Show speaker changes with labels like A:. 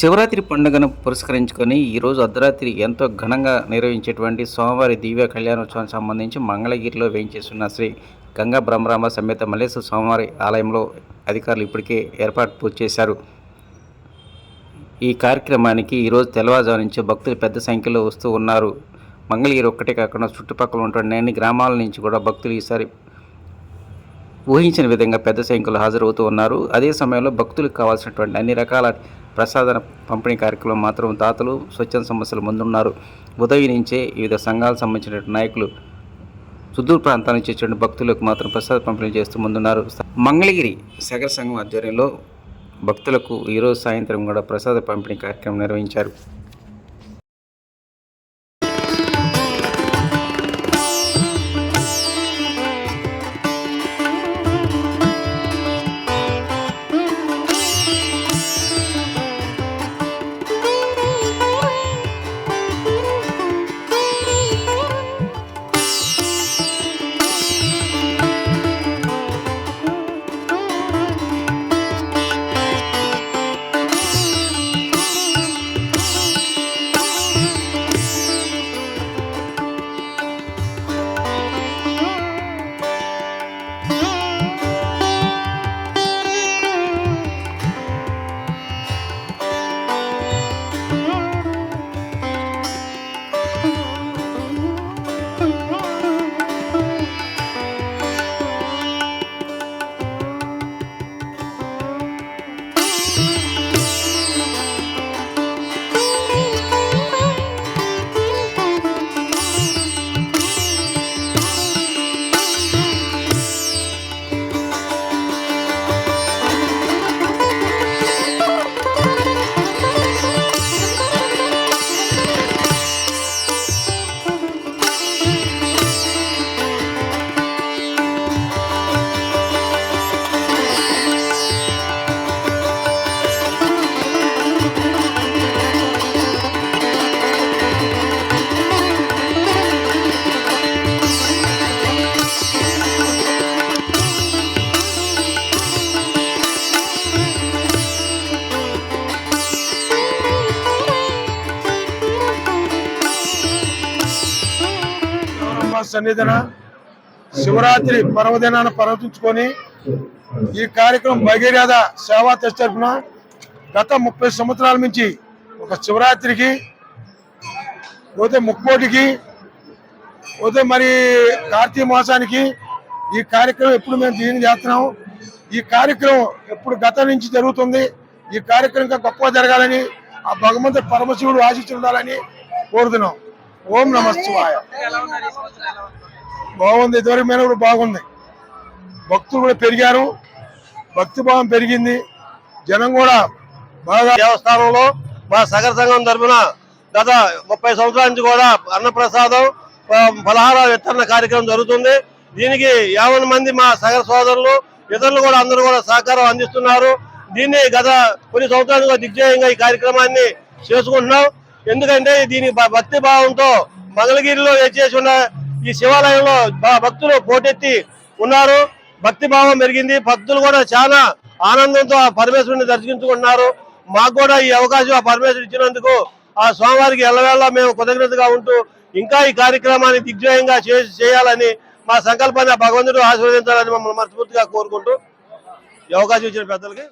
A: శివరాత్రి పండుగను పురస్కరించుకొని ఈరోజు అర్ధరాత్రి ఎంతో ఘనంగా నిర్వహించేటువంటి సోమవారి దివ్య కళ్యాణోత్సవానికి సంబంధించి మంగళగిరిలో వేయించేస్తున్న శ్రీ గంగా బ్రహ్మరామ సమేత మల్లేశ్వర స్వామివారి ఆలయంలో అధికారులు ఇప్పటికే ఏర్పాటు పూర్తి చేశారు. ఈ కార్యక్రమానికి ఈరోజు తెల్లవారుజాము నుంచి భక్తులు పెద్ద సంఖ్యలో వస్తూ ఉన్నారు. మంగళగిరి ఒక్కటే కాకుండా చుట్టుపక్కల ఉన్నటువంటి అన్ని గ్రామాల నుంచి కూడా భక్తులు ఈసారి ఊహించిన విధంగా పెద్ద సంఖ్యలో హాజరవుతూ ఉన్నారు. అదే సమయంలో భక్తులకు కావాల్సినటువంటి అన్ని రకాల ప్రసాదన పంపిణీ కార్యక్రమం మాత్రం దాతలు స్వచ్ఛంద సమస్యలు ముందున్నారు. ఉదయం నుంచే వివిధ సంఘాలకు సంబంధించిన నాయకులు సుదూర ప్రాంతాల నుంచి వచ్చిన భక్తులకు మాత్రం ప్రసాద పంపిణీ చేస్తూ ముందున్నారు. మంగళగిరి సగర సంఘం ఆధ్వర్యంలో భక్తులకు ఈరోజు సాయంత్రం కూడా ప్రసాద పంపిణీ కార్యక్రమం నిర్వహించారు.
B: సన్నిధిన శివరాత్రి పర్వదినాన్ని పర్వతించుకొని ఈ కార్యక్రమం భగీరథ సేవా ట్రస్ట్ తరఫున గత ముప్పై సంవత్సరాల నుంచి ఒక శివరాత్రికి పోతే ముక్కోటికి పోతే మరి కార్తీక మాసానికి ఈ కార్యక్రమం ఎప్పుడు మేము దీన్ని చేస్తున్నాం. ఈ కార్యక్రమం ఎప్పుడు గత నుంచి జరుగుతుంది. ఈ కార్యక్రమం ఇంకా గొప్పగా జరగాలని ఆ భగవంతుడు పరమశివుడు ఆశించి ఉండాలని కోరుతున్నాం. ఓం నమ బాగుంది ఇదివరకు మీద కూడా బాగుంది. భక్తులు కూడా పెరిగారు. భక్తి భావం పెరిగింది. జనం కూడా బాగా
C: దేవస్థానంలో మా సగర సంఘం తరఫున గత ముప్పై సంవత్సరాల నుంచి కూడా అన్నప్రసాదం ఫలహార వితరణ కార్యక్రమం జరుగుతుంది. దీనికి యాభై మంది మా సగర సోదరులు ఇతరులు కూడా అందరూ కూడా సహకారం అందిస్తున్నారు. దీన్ని గత కొన్ని సంవత్సరాలుగా దిగ్జయంగా ఈ కార్యక్రమాన్ని చేసుకుంటున్నాం. ఎందుకంటే దీని భక్తి భావంతో మంగళగిరిలో చేసి ఉన్న ఈ శివాలయంలో భక్తులు పోటెత్తి ఉన్నారు. భక్తి భావం పెరిగింది. భక్తులు కూడా చాలా ఆనందంతో ఆ పరమేశ్వరుని దర్శించుకుంటున్నారు. మాకు కూడా ఈ అవకాశం ఆ పరమేశ్వరు ఇచ్చినందుకు ఆ స్వామివారికి ఎల్లవేళ మేము కృతజ్ఞతగా ఉంటూ ఇంకా ఈ కార్యక్రమాన్ని దిగ్జయంగా చేయాలని మా సంకల్పాన్ని భగవంతుడు ఆశీర్వదించాలని మమ్మల్ని మనస్ఫూర్తిగా కోరుకుంటూ ఈ అవకాశం ఇచ్చిన పెద్దలకి